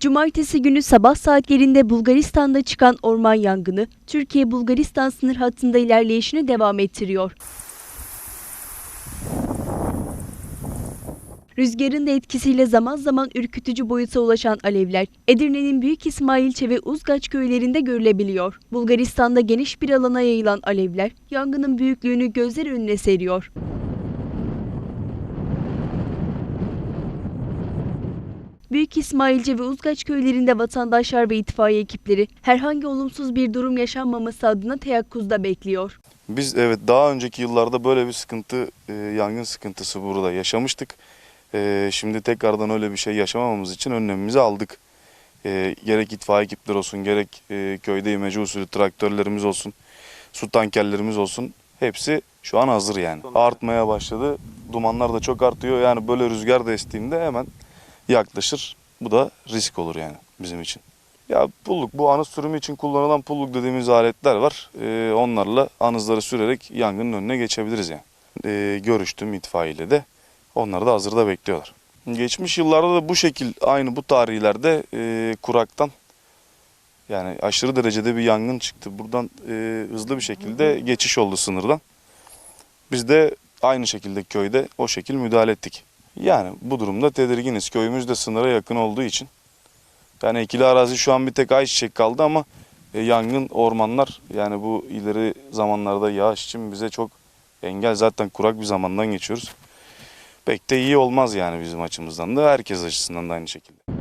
Cumartesi günü sabah saatlerinde Bulgaristan'da çıkan orman yangını, Türkiye-Bulgaristan sınır hattında ilerleyişini devam ettiriyor. Rüzgarın da etkisiyle zaman zaman ürkütücü boyuta ulaşan alevler, Edirne'nin Büyük İsmailçe ve Uzgaç köylerinde görülebiliyor. Bulgaristan'da geniş bir alana yayılan alevler, yangının büyüklüğünü gözler önüne seriyor. Büyük İsmailce ve Uzgaç köylerinde vatandaşlar ve itfaiye ekipleri herhangi olumsuz bir durum yaşanmaması adına teyakkuzda bekliyor. Biz evet daha önceki yıllarda böyle bir sıkıntı, e, yangın sıkıntısı burada yaşamıştık. E, şimdi tekrardan öyle bir şey yaşamamamız için önlemimizi aldık. E, gerek itfaiye ekipleri olsun, gerek e, köyde imece usulü traktörlerimiz olsun, su tankerlerimiz olsun. Hepsi şu an hazır yani. Artmaya başladı. Dumanlar da çok artıyor. Yani böyle rüzgar da estiğinde hemen yaklaşır. Bu da risk olur yani bizim için. Ya pulluk bu anız sürümü için kullanılan pulluk dediğimiz aletler var. Ee, onlarla anızları sürerek yangının önüne geçebiliriz yani. Ee, görüştüm itfaiyeyle de. Onlar da hazırda bekliyorlar. Geçmiş yıllarda da bu şekil aynı bu tarihlerde e, kuraktan yani aşırı derecede bir yangın çıktı. Buradan e, hızlı bir şekilde geçiş oldu sınırdan. Biz de aynı şekilde köyde o şekil müdahale ettik. Yani bu durumda tedirginiz. Köyümüz de sınıra yakın olduğu için. Yani ekili arazi şu an bir tek ayçiçek kaldı ama e, yangın ormanlar yani bu ileri zamanlarda yağış için bize çok engel. Zaten kurak bir zamandan geçiyoruz. Pek de iyi olmaz yani bizim açımızdan da herkes açısından da aynı şekilde.